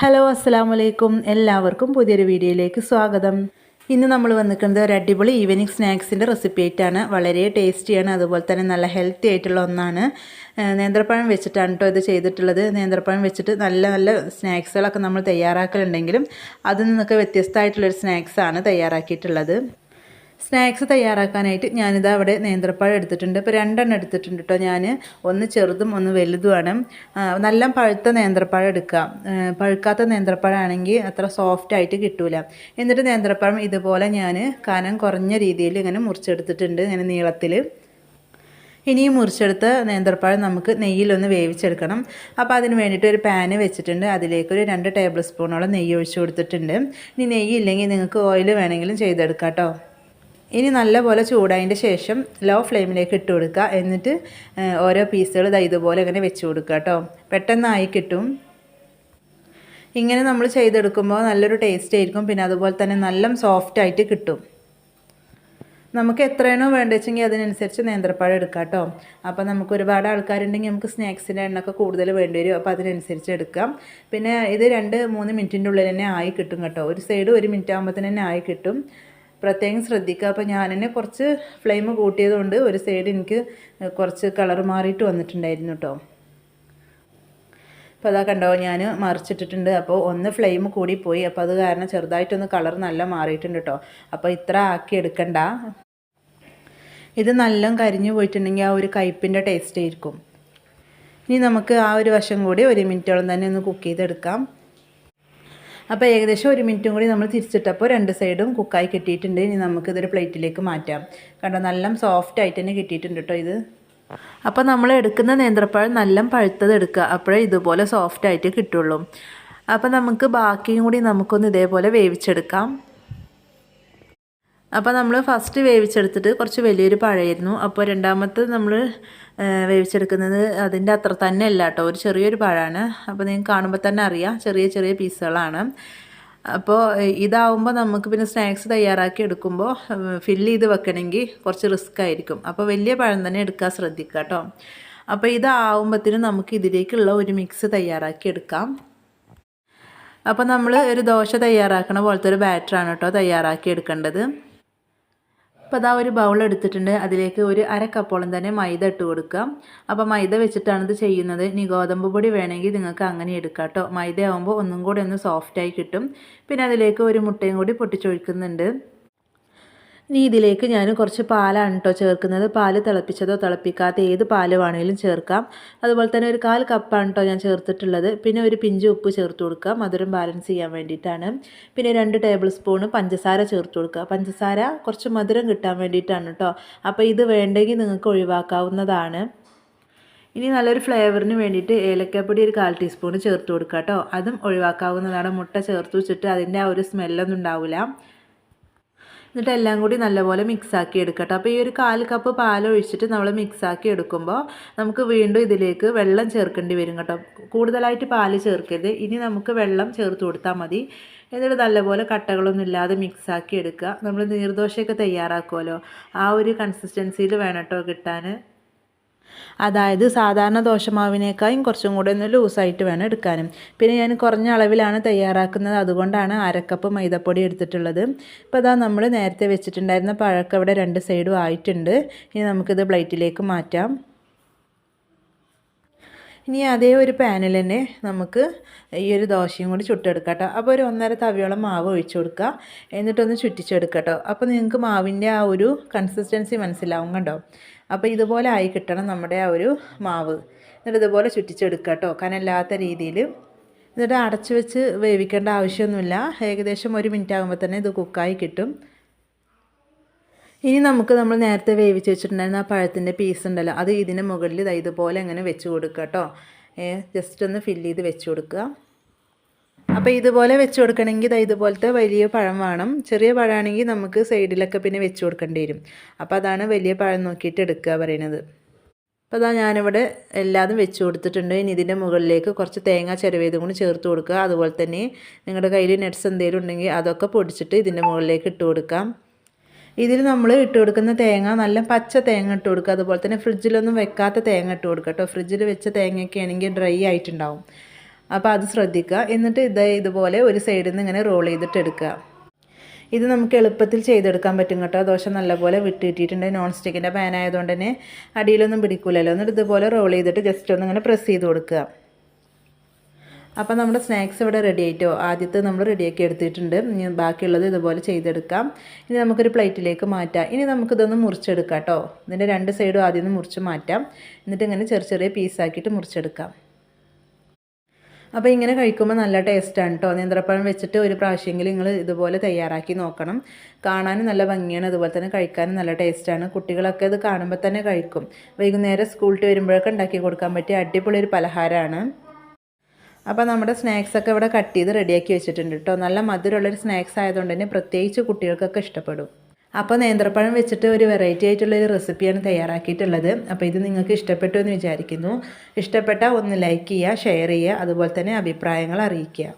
Hello അസ്സാം വലൈക്കും എല്ലാവർക്കും പുതിയൊരു വീഡിയോയിലേക്ക് സ്വാഗതം. ഇന്ന് നമ്മൾ വന്നിരിക്കുന്നത് ഒരു അടിപൊളി ഈവനിങ് സ്നാക്സിന്റെ റെസിപ്പി ആയിട്ടാണ്. വളരെ ടേസ്റ്റിയാണ് അതുപോലെ തന്നെ നല്ല ഹെൽത്തി ആയിട്ടുള്ള ഒന്നാണ്. നേന്ത്രപ്പഴം വെച്ചിട്ടാണ് കേട്ടോ ഇത് ചെയ്തിട്ടുള്ളത്. നേന്ത്രപ്പഴം വെച്ചിട്ട് നല്ല നല്ല സ്നാക്സുകളൊക്കെ നമ്മൾ തയ്യാറാക്കലുണ്ടെങ്കിലും അതിൽ നിന്നൊക്കെ വ്യത്യസ്തമായിട്ടുള്ളൊരു സ്നാക്സാണ് തയ്യാറാക്കിയിട്ടുള്ളത്. സ്നാക്സ് തയ്യാറാക്കാനായിട്ട് ഞാനിതാ അവിടെ നേന്ത്രപ്പഴം എടുത്തിട്ടുണ്ട്. ഇപ്പോൾ രണ്ടെണ്ണം എടുത്തിട്ടുണ്ട് കേട്ടോ ഞാൻ ഒന്ന് ചെറുതും ഒന്ന് വലുതുമാണ്. നല്ല പഴുത്ത നേന്ത്രപ്പഴം എടുക്കാം. പഴുക്കാത്ത നേന്ത്രപ്പഴമാണെങ്കിൽ അത്ര സോഫ്റ്റ് ആയിട്ട് കിട്ടൂല. എന്നിട്ട് നേന്ത്രപ്പഴം ഇതുപോലെ ഞാൻ കനം കുറഞ്ഞ രീതിയിൽ ഇങ്ങനെ മുറിച്ചെടുത്തിട്ടുണ്ട് ഇങ്ങനെ നീളത്തിൽ ഇനി ഈ മുറിച്ചെടുത്ത നേന്ത്രപ്പഴം നമുക്ക് നെയ്യിലൊന്ന് വേവിച്ചെടുക്കണം. അപ്പോൾ അതിന് വേണ്ടിയിട്ട് ഒരു പാന് വെച്ചിട്ടുണ്ട്. അതിലേക്ക് ഒരു രണ്ട് ടേബിൾ സ്പൂണോളം നെയ്യ് ഒഴിച്ചു കൊടുത്തിട്ടുണ്ട്. ഇനി നെയ്യ് ഇല്ലെങ്കിൽ നിങ്ങൾക്ക് ഓയിൽ വേണമെങ്കിലും ചെയ്തെടുക്കാം കേട്ടോ ഇനി നല്ലപോലെ ചൂടായതിന്റെ ശേഷം ലോ ഫ്ലെയിമിലേക്ക് ഇട്ട് കൊടുക്കുക. എന്നിട്ട് ഓരോ പീസുകൾ ദാ ഇതുപോലെ ഇങ്ങനെ വെച്ച് കൊടുക്കുക കേട്ടോ പെട്ടെന്നായി കിട്ടും. ഇങ്ങനെ നമ്മൾ ചെയ്തെടുക്കുമ്പോൾ നല്ലൊരു ടേസ്റ്റ് ആയിരിക്കും. പിന്നെ അതുപോലെ തന്നെ നല്ല സോഫ്റ്റ് ആയിട്ട് കിട്ടും. നമുക്ക് എത്രയാണോ വേണ്ടത് വെച്ചെങ്കിൽ അതിനനുസരിച്ച് നേന്ത്രപ്പഴം എടുക്കാം കേട്ടോ അപ്പോൾ നമുക്ക് ഒരുപാട് ആൾക്കാരുണ്ടെങ്കിൽ നമുക്ക് സ്നാക്സിന്റെ എണ്ണൊക്കെ കൂടുതൽ വേണ്ടി വരും. അപ്പോൾ അതിനനുസരിച്ച് എടുക്കാം. പിന്നെ ഇത് രണ്ട് മൂന്ന് മിനിറ്റിന്റെ ഉള്ളിൽ തന്നെ ആയി കിട്ടും കേട്ടോ ഒരു സൈഡ് ഒരു മിനിറ്റ് ആകുമ്പോൾ തന്നെ ആയി കിട്ടും. പ്രത്യേകം ശ്രദ്ധിക്കുക. അപ്പോൾ ഞാൻ തന്നെ കുറച്ച് ഫ്ലെയിം കൂട്ടിയതുകൊണ്ട് ഒരു സൈഡ് എനിക്ക് കുറച്ച് കളർ മാറിയിട്ട് വന്നിട്ടുണ്ടായിരുന്നു കേട്ടോ അപ്പോൾ അതാ കണ്ടോ ഞാൻ മറിച്ചിട്ടിട്ടുണ്ട്. അപ്പോൾ ഒന്ന് ഫ്ലെയിം കൂടിപ്പോയി അപ്പോൾ അത് കാരണം ചെറുതായിട്ടൊന്ന് കളർ നല്ല മാറിയിട്ടുണ്ട് കേട്ടോ അപ്പോൾ ഇത്ര ആക്കി എടുക്കണ്ട. ഇത് നല്ല കരിഞ്ഞു പോയിട്ടുണ്ടെങ്കിൽ ആ ഒരു കയ്പിന്റെ ടേസ്റ്റ് ആയിരിക്കും. ഇനി നമുക്ക് ആ ഒരു വശം കൂടി ഒരു മിനിറ്റോളം തന്നെ ഒന്ന് കുക്ക് ചെയ്തെടുക്കാം. അപ്പോൾ ഏകദേശം ഒരു മിനിറ്റും കൂടി നമ്മൾ തിരിച്ചിട്ടപ്പോൾ രണ്ട് സൈഡും കുക്കായി കിട്ടിയിട്ടുണ്ട്. ഇനി നമുക്കിതൊരു പ്ലേറ്റിലേക്ക് മാറ്റാം. കണ്ടോ നല്ല സോഫ്റ്റ് ആയിട്ട് തന്നെ കിട്ടിയിട്ടുണ്ട് കേട്ടോ ഇത്. അപ്പോൾ നമ്മൾ എടുക്കുന്ന നേന്ത്രപ്പഴം നല്ല പഴുത്തത് എടുക്കുക. അപ്പോഴേ ഇതുപോലെ സോഫ്റ്റ് ആയിട്ട് കിട്ടുള്ളൂ. അപ്പോൾ നമുക്ക് ബാക്കിയും കൂടി നമുക്കൊന്ന് ഇതേപോലെ വേവിച്ചെടുക്കാം. അപ്പോൾ നമ്മൾ ഫസ്റ്റ് വേവിച്ചെടുത്തിട്ട് കുറച്ച് വലിയൊരു പഴമായിരുന്നു. അപ്പോൾ രണ്ടാമത്തെ നമ്മൾ വേവിച്ചെടുക്കുന്നത് അതിന്റെ അത്ര തന്നെ അല്ല കേട്ടോ. ഒരു ചെറിയൊരു പഴമാണ്. അപ്പോൾ നിങ്ങൾക്ക് കാണുമ്പോൾ തന്നെ അറിയാം. ചെറിയ ചെറിയ പീസുകളാണ്. അപ്പോൾ ഇതാവുമ്പോൾ നമുക്ക് പിന്നെ സ്നാക്സ് തയ്യാറാക്കി എടുക്കുമ്പോൾ ഫില്ല് ചെയ്ത് വെക്കണമെങ്കിൽ കുറച്ച് റിസ്ക് ആയിരിക്കും. അപ്പോൾ വലിയ പഴം തന്നെ എടുക്കാൻ ശ്രദ്ധിക്കുക കേട്ടോ. അപ്പോൾ ഇതാവുമ്പോഴത്തേനും നമുക്ക് ഇതിലേക്കുള്ള ഒരു മിക്സ് തയ്യാറാക്കി എടുക്കാം. അപ്പോൾ നമ്മൾ ഒരു ദോശ തയ്യാറാക്കണ പോലത്തെ ഒരു ബാറ്ററാണ് കേട്ടോ തയ്യാറാക്കി എടുക്കേണ്ടത്. അപ്പോൾ അതാ ഒരു ബൗൾ എടുത്തിട്ടുണ്ട്. അതിലേക്ക് ഒരു അര തന്നെ മൈദ ഇട്ട് കൊടുക്കാം. അപ്പോൾ മൈദ വെച്ചിട്ടാണ് ഇത് ചെയ്യുന്നത്. ഇനി ഗോതമ്പ് പൊടി വേണമെങ്കിൽ നിങ്ങൾക്ക് അങ്ങനെ എടുക്കാം കേട്ടോ മൈദ ആകുമ്പോൾ ഒന്നും കൂടി ഒന്ന് സോഫ്റ്റായി കിട്ടും. പിന്നെ അതിലേക്ക് ഒരു മുട്ടയും കൂടി പൊട്ടിച്ചൊഴിക്കുന്നുണ്ട്. ഇനി ഇതിലേക്ക് ഞാൻ കുറച്ച് പാലാണ് കേട്ടോ ചേർക്കുന്നത്. പാൽ തിളപ്പിച്ചതോ തിളപ്പിക്കാത്ത ഏത് പാൽ വേണമെങ്കിലും ചേർക്കാം. അതുപോലെ തന്നെ ഒരു കാൽ കപ്പാണ് കേട്ടോ ഞാൻ ചേർത്തിട്ടുള്ളത്. പിന്നെ ഒരു പിഞ്ച് ഉപ്പ് ചേർത്ത് കൊടുക്കുക. മധുരം ബാലൻസ് ചെയ്യാൻ വേണ്ടിയിട്ടാണ്. പിന്നെ രണ്ട് ടേബിൾ സ്പൂണ് പഞ്ചസാര ചേർത്ത് കൊടുക്കുക. പഞ്ചസാര കുറച്ച് മധുരം കിട്ടാൻ വേണ്ടിയിട്ടാണ് കേട്ടോ അപ്പോൾ ഇത് വേണ്ടെങ്കിൽ നിങ്ങൾക്ക് ഒഴിവാക്കാവുന്നതാണ്. ഇനി നല്ലൊരു ഫ്ലേവറിന് വേണ്ടിയിട്ട് ഏലക്കപ്പൊടി ഒരു കാൽ ടീസ്പൂൺ ചേർത്ത് കൊടുക്കുക കേട്ടോ അതും ഒഴിവാക്കാവുന്നതാണ്. മുട്ട ചേർത്ത് വെച്ചിട്ട് അതിന്റെ ആ ഒരു സ്മെല്ലൊന്നും ഉണ്ടാവില്ല എന്നിട്ട് എല്ലാം കൂടി നല്ലപോലെ മിക്സാക്കി എടുക്കട്ടെ. അപ്പോൾ ഈ ഒരു കാൽ കപ്പ് പാൽ ഒഴിച്ചിട്ട് നമ്മൾ മിക്സാക്കി എടുക്കുമ്പോൾ നമുക്ക് വീണ്ടും ഇതിലേക്ക് വെള്ളം ചേർക്കേണ്ടി വരും കേട്ടോ. കൂടുതലായിട്ട് പാൽ ചേർക്കരുത്. ഇനി നമുക്ക് വെള്ളം ചേർത്ത് കൊടുത്താൽ മതി. എന്നിട്ട് നല്ലപോലെ കട്ടകളൊന്നും ഇല്ലാതെ മിക്സാക്കി എടുക്കുക. നമ്മൾ നീർദോശയൊക്കെ തയ്യാറാക്കുമല്ലോ ആ ഒരു കൺസിസ്റ്റൻസിയിൽ വേണം കേട്ടോ കിട്ടാൻ അതായത് സാധാരണ ദോശമാവിനേക്കാളും കുറച്ചും കൂടെ ഒന്ന് ലൂസായിട്ട് വേണം എടുക്കാനും. പിന്നെ ഞാൻ കുറഞ്ഞ അളവിലാണ് തയ്യാറാക്കുന്നത്. അതുകൊണ്ടാണ് അരക്കപ്പ് മൈദപ്പൊടി എടുത്തിട്ടുള്ളത്. ഇപ്പോൾ അതാ നമ്മൾ നേരത്തെ വെച്ചിട്ടുണ്ടായിരുന്ന പഴക്കം ഇവിടെ രണ്ട് സൈഡും ആയിട്ടുണ്ട്. ഇനി നമുക്കിത് പ്ലേറ്റിലേക്ക് മാറ്റാം. ഇനി അതേ ഒരു പാനിൽ തന്നെ നമുക്ക് ഈ ഒരു ദോശയും കൂടി ചുട്ടെടുക്കാം കേട്ടോ. അപ്പോൾ ഒരു ഒന്നര തവിയോളം മാവ് ഒഴിച്ചു കൊടുക്കുക. എന്നിട്ടൊന്ന് ചുറ്റിച്ചെടുക്കുക കേട്ടോ. അപ്പോൾ നിങ്ങൾക്ക് മാവിന്റെ ആ ഒരു കൺസിസ്റ്റൻസി മനസ്സിലാവും കണ്ടോ. അപ്പോൾ ഇതുപോലെ ആയി കിട്ടണം നമ്മുടെ ആ ഒരു മാവ്. എന്നിട്ട് ഇതുപോലെ ചുറ്റിച്ചെടുക്കുക കേട്ടോ. കനല്ലാത്ത രീതിയിൽ. എന്നിട്ട് അടച്ചു വെച്ച് വേവിക്കേണ്ട ആവശ്യമൊന്നുമില്ല. ഏകദേശം ഒരു മിനിറ്റ് ആകുമ്പോൾ തന്നെ ഇത് കുക്കായി കിട്ടും. ഇനി നമുക്ക് നമ്മൾ നേരത്തെ വേവിച്ച് വെച്ചിട്ടുണ്ടായിരുന്ന ആ പഴത്തിന്റെ പീസ് ഉണ്ടല്ലോ അത് ഇതിന് മുകളിൽ ഇതുപോലെ അങ്ങനെ വെച്ച് കൊടുക്കുക കേട്ടോ ജസ്റ്റ് ഒന്ന് ഫില്ല് ചെയ്ത് വെച്ച് കൊടുക്കുക. അപ്പോൾ ഇതുപോലെ വെച്ച് കൊടുക്കണമെങ്കിൽ ഇതുപോലത്തെ വലിയ പഴം വേണം. ചെറിയ പഴമാണെങ്കിൽ നമുക്ക് സൈഡിലൊക്കെ പിന്നെ വെച്ച് കൊടുക്കേണ്ടി വരും. അപ്പോൾ അതാണ് വലിയ പഴം നോക്കിയിട്ട് എടുക്കുക പറയുന്നത്. അപ്പോൾ അതാ ഞാനിവിടെ എല്ലാതും വെച്ച് കൊടുത്തിട്ടുണ്ട്. ഇനി ഇതിന്റെ മുകളിലേക്ക് കുറച്ച് തേങ്ങ ചിരവേതും കൂടി ചേർത്ത് കൊടുക്കുക. അതുപോലെ തന്നെ നിങ്ങളുടെ കയ്യിൽ നട്ട്സ് എന്തെങ്കിലും ഉണ്ടെങ്കിൽ അതൊക്കെ പൊടിച്ചിട്ട് ഇതിന്റെ മുകളിലേക്ക് ഇട്ട് കൊടുക്കാം. ഇതിൽ നമ്മൾ ഇട്ട് കൊടുക്കുന്ന തേങ്ങ നല്ല പച്ച തേങ്ങ ഇട്ട് കൊടുക്കുക. അതുപോലെ തന്നെ ഫ്രിഡ്ജിലൊന്നും വെക്കാത്ത തേങ്ങ ഇട്ട് കൊടുക്കുക കേട്ടോ. ഫ്രിഡ്ജിൽ വെച്ച തേങ്ങയൊക്കെ ആണെങ്കിൽ ഡ്രൈ ആയിട്ടുണ്ടാവും. അപ്പോൾ അത് ശ്രദ്ധിക്കുക. എന്നിട്ട് ഇത് ഇതുപോലെ ഒരു സൈഡിൽ നിന്ന് ഇങ്ങനെ റോൾ ചെയ്തിട്ട് എടുക്കുക. ഇത് നമുക്ക് എളുപ്പത്തിൽ ചെയ്തെടുക്കാൻ പറ്റും കേട്ടോ. ദോശ നല്ലപോലെ വിട്ട് കിട്ടിയിട്ടുണ്ട്. നോൺ സ്റ്റിക്കിന്റെ പാൻ ആയതുകൊണ്ട് തന്നെ അടിയിലൊന്നും പിടിക്കില്ലല്ലോ എന്നിട്ട് ഇതുപോലെ റോൾ ചെയ്തിട്ട് ജസ്റ്റ് ഒന്ന് ഇങ്ങനെ പ്രസ് ചെയ്ത് കൊടുക്കുക. അപ്പോൾ നമ്മുടെ സ്നാക്സ് ഇവിടെ റെഡി ആയിട്ടോ? ആദ്യത്തെ നമ്മൾ റെഡിയാക്കി എടുത്തിട്ടുണ്ട്. ബാക്കിയുള്ളത് ഇതുപോലെ ചെയ്തെടുക്കാം. ഇനി നമുക്കൊരു പ്ലേറ്റിലേക്ക് മാറ്റാം. ഇനി നമുക്കിതൊന്ന് മുറിച്ചെടുക്കാം കേട്ടോ ഇതിന്റെ രണ്ട് സൈഡും ആദ്യം ഒന്ന് മുറിച്ച് മാറ്റാം. എന്നിട്ട് ഇങ്ങനെ ചെറിയ ചെറിയ പീസാക്കിയിട്ട് മുറിച്ചെടുക്കാം. അപ്പോൾ ഇങ്ങനെ കഴിക്കുമ്പോൾ നല്ല ടേസ്റ്റാണ് കേട്ടോ നേന്ത്രപ്പഴം വെച്ചിട്ട് ഒരു പ്രാവശ്യമെങ്കിലും നിങ്ങൾ ഇതുപോലെ തയ്യാറാക്കി നോക്കണം. കാണാനും നല്ല ഭംഗിയാണ്. അതുപോലെ തന്നെ കഴിക്കാനും നല്ല ടേസ്റ്റാണ് കുട്ടികളൊക്കെ ഇത് കാണുമ്പോൾ തന്നെ കഴിക്കും. വൈകുന്നേരം സ്കൂളിൽ വരുമ്പോഴൊക്കെ ഉണ്ടാക്കി കൊടുക്കാൻ പറ്റിയ അടിപൊളി ഒരു പലഹാരമാണ് അപ്പോൾ നമ്മുടെ സ്നാക്സൊക്കെ ഇവിടെ കട്ട് ചെയ്ത് റെഡിയാക്കി വെച്ചിട്ടുണ്ട് കേട്ടോ നല്ല മധുരമുള്ളൊരു സ്നാക്സ് ആയതുകൊണ്ട് തന്നെ പ്രത്യേകിച്ച് കുട്ടികൾക്കൊക്കെ ഇഷ്ടപ്പെടും. അപ്പോൾ നേന്ത്രപ്പഴം വെച്ചിട്ട് ഒരു വെറൈറ്റി ആയിട്ടുള്ള ഒരു റെസിപ്പിയാണ് തയ്യാറാക്കിയിട്ടുള്ളത്. അപ്പോൾ ഇത് നിങ്ങൾക്ക് ഇഷ്ടപ്പെട്ടു എന്ന് വിചാരിക്കുന്നു. ഇഷ്ടപ്പെട്ടാൽ ഒന്ന് ലൈക്ക് ചെയ്യുക ഷെയർ ചെയ്യുക അതുപോലെ തന്നെ അഭിപ്രായങ്ങൾ അറിയിക്കുക.